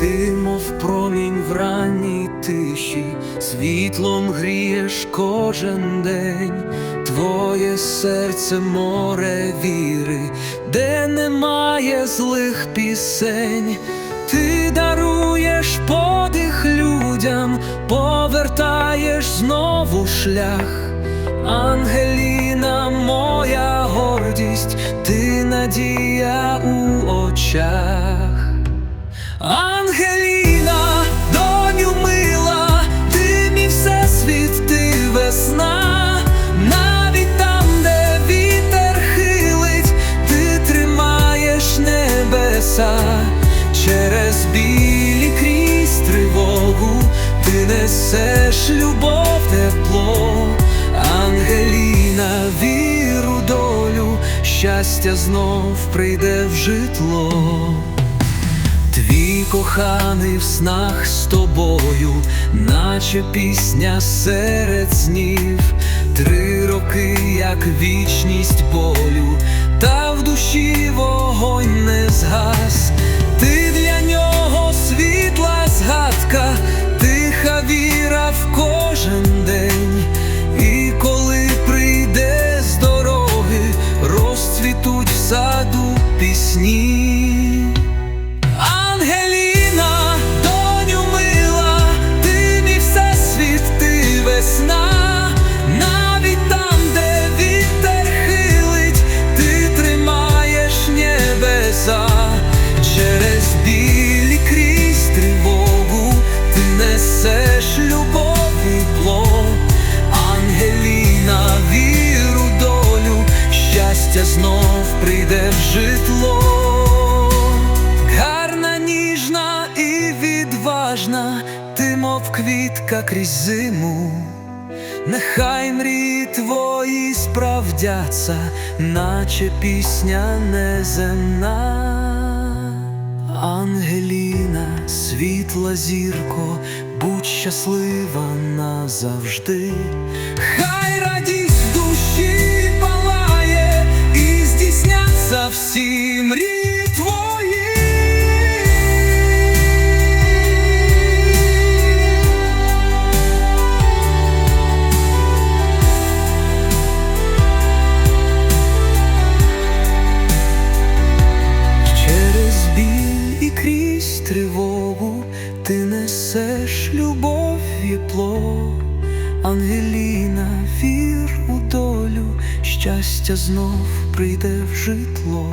Ти, мов промінь в ранній тиші, світлом грієш кожен день, Твоє серце море віри, де немає злих пісень, ти даруєш подих людям, повертаєш знову шлях. Ангеліна, моя гордість, ти надія у очах. Несеш любов, тепло, Ангеліна, віру, долю, щастя знов прийде в житло. Твій коханий в снах з тобою, наче пісня серед снів, три роки, як вічність болю, та в душі вогонь не згас. Весна, навіть там, де вітер хилить, ти тримаєш небеса, через білі крізь тривогу, ти несеш любов і плод. Ангеліна, віру, долю, щастя знов прийде в житло. Квітка крізь зиму. Нехай мрії твої справдяться, наче пісня неземна. Ангеліна, світла зірко, будь щаслива назавжди. Біль і крізь тривогу ти несеш любов і пло, Ангеліна, вір у долю, щастя знов прийде в житло.